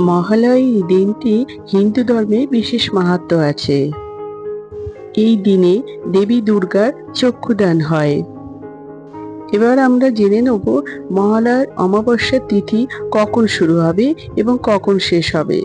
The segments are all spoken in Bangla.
মহালয় দিনটি হিন্দু ধর্মে বিশেষ মাহাত্ম আছে। এই দিনে দেবী দুর্গার চক্ষুদান হয়। এবার আমরা জেনে নেব মহালয়ার অমাবস্যার তিথি কখন শুরু হবে এবং কখন শেষ হবে।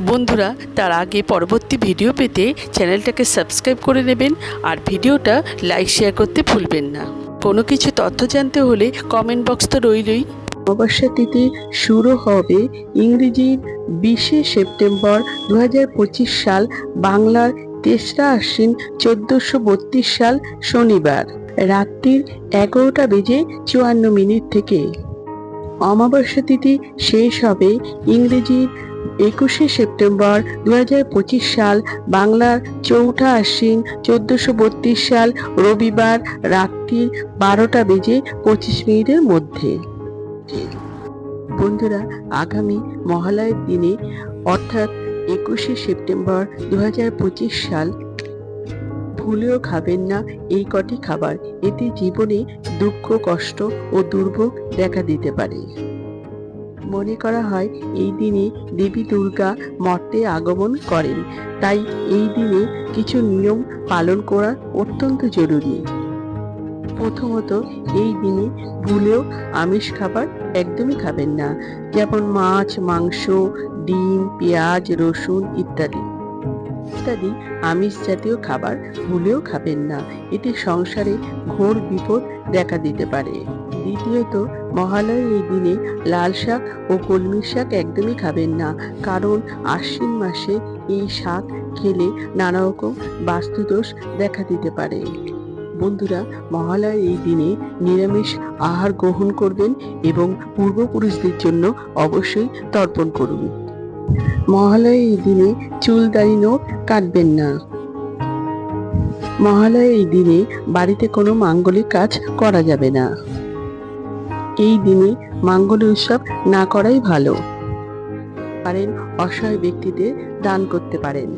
বন্ধুরা, তার আগে পরবর্তী ভিডিও পেতে চ্যানেলটাকে সাবস্ক্রাইব করে নেবেন আর ভিডিওটা লাইক, শেয়ার করতে ভুলবেন না। কোনো কিছু তথ্য জানতে হলে কমেন্ট বক্স তো রইলই। অমাবস্যা তিথি শুরু হবে ইংরেজির বিশে সেপ্টেম্বর দু হাজার পঁচিশ সাল, বাংলার তেসরা আশ্বিন চোদ্দোশো বত্রিশ সাল শনিবার, রাত্রির এগারোটা বেজে চুয়ান্ন মিনিট থেকে। অমাবস্যা তিথি শেষ হবে ইংরেজির একুশে সেপ্টেম্বর দু হাজার পঁচিশ সাল, বাংলার চৌঠা আশ্বিন চোদ্দোশো বত্রিশ সাল রবিবার, রাত্রির বারোটা বেজে পঁচিশ মিনিটের মধ্যে। বন্ধুরা, আগামী মহালয়ের দিনে, অর্থাৎ একুশে সেপ্টেম্বর দু হাজার পঁচিশ সাল, ভুলেও খাবেন না এই কটি খাবার। এতে জীবনে দুঃখ, কষ্ট ও দুর্ভোগ দেখা দিতে পারে। মনে করা হয়, এই দিনে দেবী দুর্গা মর্তে আগমন করেন। তাই এই দিনে কিছু নিয়ম পালন করা অত্যন্ত জরুরি। প্রথমত এই দিনে ভুলেও আমিষ খাবার একদমই খাবেন না, যেমন মাছ, মাংস, ডিম, পেঁয়াজ, রসুন ইত্যাদি। ইত্যাদি আমিষ জাতীয় খাবার ভুলেও খাবেন না এতে সংসারে ঘোর বিপদ দেখা দিতে পারে। দ্বিতীয়ত মহালয়ের এই দিনে লাল শাক ও কলমি শাক একদমই খাবেন না, কারণ আশ্বিন মাসে এই শাক খেলে নানা রকম বাস্তুদোষ দেখা দিতে পারে। বন্ধুরা, মহালয়ার এই দিনে নিরামিষ আহার গ্রহণ করবেন এবং পূর্বপুরুষদের জন্য অবশ্যই তর্পণ করুন। মহালয়ার এই দিনে চুল দাড়ি নখ কাটবেন না। মহালয়ার এই দিনে বাড়িতে কোনো মাঙ্গলিক কাজ করা যাবে না। এই দিনে মাঙ্গল উৎসব না করাই ভালো। পারেন অসহায় ব্যক্তিদের দান করতে পারেন।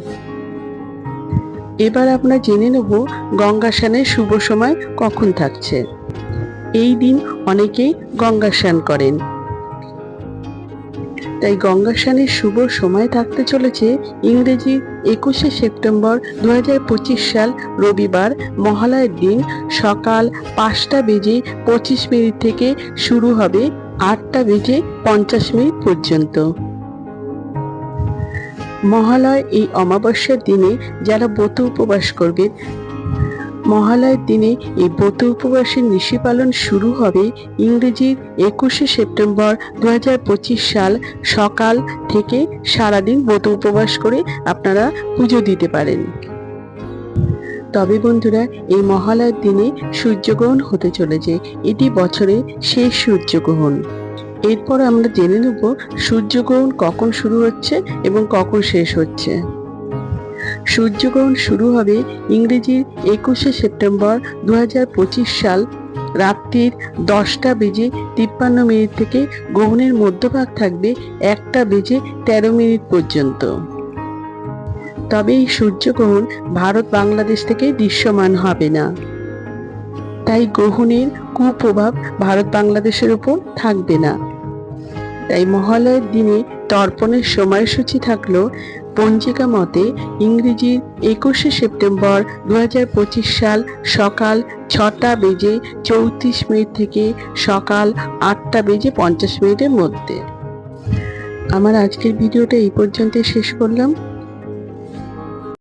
এবার আমরা জেনে নেব গঙ্গা স্নানের শুভ সময় কখন থাকছে। এই দিন অনেকেই গঙ্গা স্নান করেন। তাই গঙ্গা স্নানের শুভ সময় থাকতে চলেছে ইংরেজি একুশে সেপ্টেম্বর দু হাজার পঁচিশ সাল রবিবার মহালয়ের দিন সকাল পাঁচটা বেজে পঁচিশ মিনিট থেকে শুরু হবে আটটা বেজে পঞ্চাশ মিনিট পর্যন্ত। মহালয় এই অমাবস্যার দিনে যারা ব্রত উপবাস করবে, মহালয়ের দিনে এই ব্রত উপবাসের নিশি পালন শুরু হবে ইংরেজির একুশে সেপ্টেম্বর দু হাজার পঁচিশ সাল সকাল থেকে সারাদিন ব্রত উপবাস করে আপনারা পুজো দিতে পারেন। তবে বন্ধুরা, এই মহালয়ার দিনে সূর্যগ্রহণ হতে চলেছে। এটি বছরের শেষ সূর্যগ্রহণ। এরপর আমরা জেনে নেব সূর্যগ্রহণ কখন শুরু হচ্ছে এবং কখন শেষ হচ্ছে। সূর্যগ্রহণ শুরু হবে ইংরেজির একুশে সেপ্টেম্বর দু হাজার পঁচিশ সাল রাত্রির দশটা বেজে তিপ্পান্ন মিনিট থেকে গ্রহণের মধ্যভাগ থাকবে একটা বেজে তেরো মিনিট পর্যন্ত। তবে এই সূর্যগ্রহণ ভারত বাংলাদেশ থেকে দৃশ্যমান হবে না। তাই গ্রহণের কুপ্রভাব ভারত বাংলাদেশের উপর থাকবে না। তাই মহালয়ের দিনে তর্পণের সময়সূচি থাকল পঞ্জিকা মতে ইংরেজির একুশে সেপ্টেম্বর দু হাজার পঁচিশ সাল সকাল ছটা বেজে চৌত্রিশ মিনিট থেকে সকাল আটটা বেজে পঞ্চাশ মিনিটের মধ্যে। আমার আজকের ভিডিওটা এই পর্যন্তই শেষ করলাম।